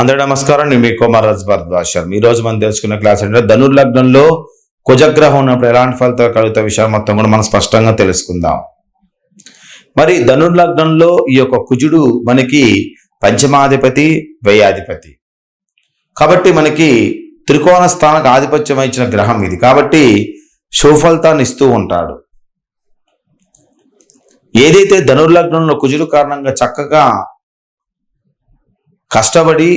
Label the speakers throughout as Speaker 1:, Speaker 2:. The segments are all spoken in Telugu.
Speaker 1: అందరూ నమస్కారం. నేను మీ కుమార్ రాజ్ భరద్వాజ్ ఈ రోజు మనం తెలుసుకున్న క్లాస్ ఏంటంటే ధనుర్లగ్నంలో కుజగ్రహం ఉన్నప్పుడు ఎలాంటి ఫలితాలు కలుగుతాయి విషయాలు మొత్తం కూడా మనం స్పష్టంగా తెలుసుకుందాం. మరి ధనుర్లగ్నంలో ఈ యొక్క కుజుడు మనకి పంచమాధిపతి వ్యయాధిపతి. కాబట్టి మనకి త్రికోణ స్థానకు ఆధిపత్యం ఇచ్చిన గ్రహం ఇది. కాబట్టి సుఫలితాన్ని ఇస్తూ ఉంటాడు. ఏదైతే ధనుర్లగ్నంలో కుజుడు కారణంగా చక్కగా కష్టపడి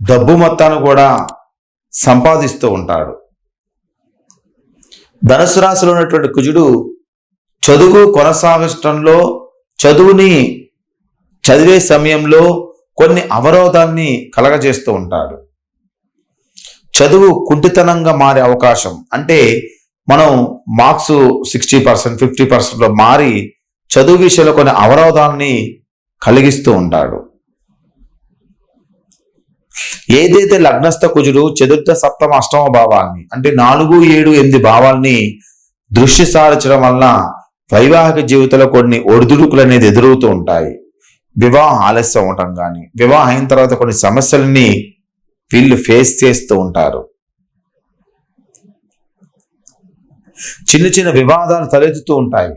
Speaker 1: డబ్బు మొత్తాన్ని కూడా సంపాదిస్తూ ఉంటాడు. ధనుసు రాశిలో ఉన్నటువంటి కుజుడు చదువు కొనసాగించడంలో చదువుని చదివే సమయంలో కొన్ని అవరోధాన్ని కలగజేస్తూ ఉంటాడు. చదువు కుంటితనంగా మారే అవకాశం అంటే మనం మార్క్స్ సిక్స్టీ పర్సెంట్ ఫిఫ్టీ పర్సెంట్లో మారి చదువు విషయంలో కొన్ని అవరోధాన్ని కలిగిస్తూ ఉంటాడు. ఏదైతే లగ్నస్థ కుజుడు చతుర్థ సప్తమ అష్టమ భావాన్ని అంటే నాలుగు ఏడు ఎనిమిది భావాల్ని దృష్టి సారించడం వలన వైవాహిక జీవితంలో కొన్ని ఒడిదుడుకులు అనేది ఎదురవుతూ ఉంటాయి. వివాహం ఆలస్యం అవటం కానీ వివాహం అయిన తర్వాత కొన్ని సమస్యలని వీళ్ళు ఫేస్ చేస్తూ ఉంటారు. చిన్న చిన్న వివాదాలు తలెత్తుతూ ఉంటాయి.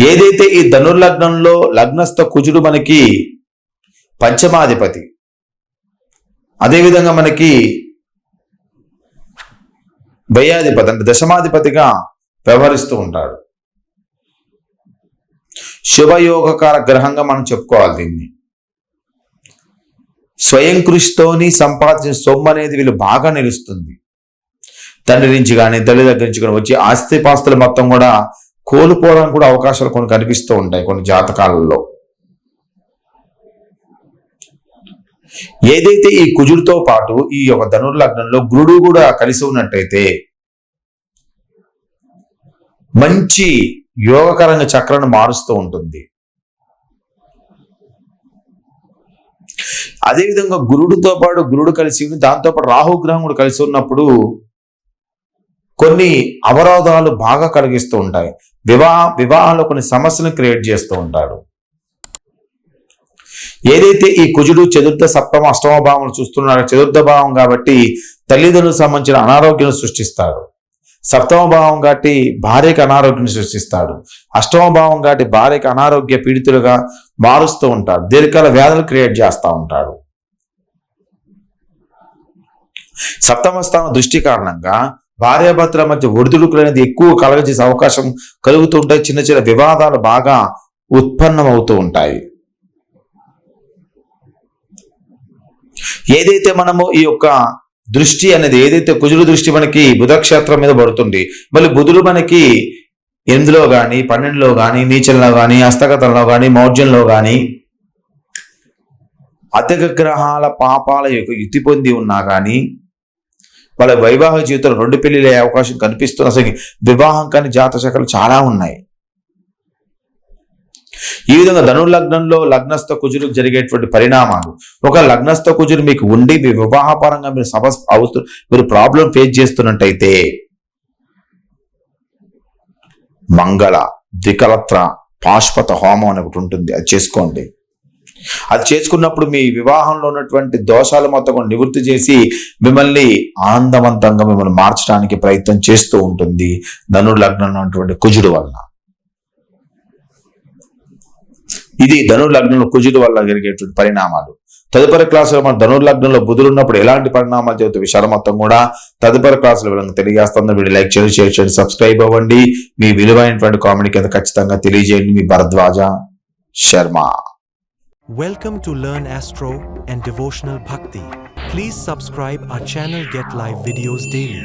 Speaker 1: ఏదైతే ఈ ధనుర్లగ్నంలో లగ్నస్థ కుజుడు మనకి పంచమాధిపతి. అదేవిధంగా మనకి వ్యయాధిపతి అంటే దశమాధిపతిగా వ్యవహరిస్తూ ఉంటాడు. శుభయోగకార గ్రహంగా మనం చెప్పుకోవాలి దీన్ని. స్వయం కృషితోని సంపాదించిన సొమ్ము అనేది వీళ్ళు బాగా నిలుస్తుంది. తండ్రి నుంచి కానీ తల్లి దగ్గర నుంచి కానీ వచ్చి ఆస్తిపాస్తులు మొత్తం కూడా కోల్పోవడానికి కూడా అవకాశాలు కొన్ని కనిపిస్తూ ఉంటాయి కొన్ని జాతకాలలో. ఏదైతే ఈ కుజుడితో పాటు ఈ యొక్క ధనుర్లగ్నంలో గురుడు కూడా కలిసి ఉన్నట్టయితే మంచి యోగకరంగా చక్రాన్ని మారుస్తూ ఉంటుంది. అదేవిధంగా గురుడితో పాటు గురుడు కలిసి ఉంది దాంతో పాటు రాహుగ్రహం కూడా కలిసి ఉన్నప్పుడు కొన్ని అవరోధాలు బాగా కలిగిస్తూ ఉంటాయి. వివాహ వివాహంలో కొన్ని సమస్యలను క్రియేట్ చేస్తూ ఉంటాడు. ఏదైతే ఈ కుజుడు చతుర్థ సప్తమ అష్టమ భావం చూస్తున్నాడో చతుర్థ భావం కాబట్టి తల్లిదండ్రులకు సంబంధించిన అనారోగ్యం సృష్టిస్తారు సప్తమ భావం కాబట్టి భార్యకు అనారోగ్యం సృష్టిస్తాడు. అష్టమ భావం కాబట్టి భార్యకు అనారోగ్య పీడితులుగా మారుస్తూ ఉంటాడు. దీర్ఘకాల వ్యాధులు క్రియేట్ చేస్తూ ఉంటాడు. సప్తమ స్థానం దృష్టి కారణంగా భార్యాభర్తల మధ్య ఒడిదుడుకులు అనేది ఎక్కువ కలగజేసే అవకాశం కలుగుతూ ఉంటాయి. చిన్న చిన్న వివాదాలు బాగా ఉత్పన్నమవుతూ ఉంటాయి. ఏదైతే మనము ఈ యొక్క దృష్టి అనేది ఏదైతే కుజుడు దృష్టి మనకి బుధక్షేత్రం మీద పడుతుంది మళ్ళీ బుధుడు మనకి ఎనిమిదిలో కానీ పన్నెండులో కానీ నీచంలో కానీ హస్తగతంలో కానీ మౌర్జంలో కానీ అధిక గ్రహాల పాపాల యొక్క యుతి పొంది ఉన్నా కానీ వాళ్ళ వైవాహిక జీవితంలో రెండు పెళ్ళిలు అవకాశం కనిపిస్తున్న అసలు వివాహం కాని జాతశాఖలు చాలా ఉన్నాయి. ఈ విధంగా ధనులగ్నంలో లగ్నస్థ కుజులు జరిగేటువంటి పరిణామాలు. ఒక లగ్నస్థ కుజులు మీకు ఉండి మీ వివాహపరంగా మీరు సమస్య అవస్తు మీరు ప్రాబ్లం ఫేస్ చేస్తున్నట్టయితే మంగళ ద్వికలత్ర పాశ్వత హోమం అని ఒకటి ఉంటుంది. అది చేసుకోండి. అది చేసుకున్నప్పుడు మీ వివాహంలో ఉన్నటువంటి దోషాలు మొత్తం నివృత్తి చేసి మిమ్మల్ని ఆనందవంతంగా మిమ్మల్ని మార్చడానికి ప్రయత్నం చేస్తూ ఉంటుంది ధనుర్లగ్నం ఉన్నటువంటి కుజుడు వలన. ఇది ధనుర్లగ్నంలో కుజుడు వల్ల జరిగేటువంటి పరిణామాలు. తదుపరి క్లాసులో మన ధనుర్లగ్నంలో బుధులు ఉన్నప్పుడు ఎలాంటి పరిణామాలు జరుగుతాయి విషయాలు మొత్తం కూడా తదుపరి క్లాసులో వీళ్ళకి తెలియజేస్తుందో వీడియో లైక్ చేయండి షేర్ చేయండి సబ్స్క్రైబ్ అవ్వండి. మీ విలువైనటువంటి కామెంట్ కింద ఖచ్చితంగా తెలియజేయండి. మీ Bharadwaja Sharma.
Speaker 2: Welcome to learn astro and devotional Bhakti please subscribe our channel get live videos daily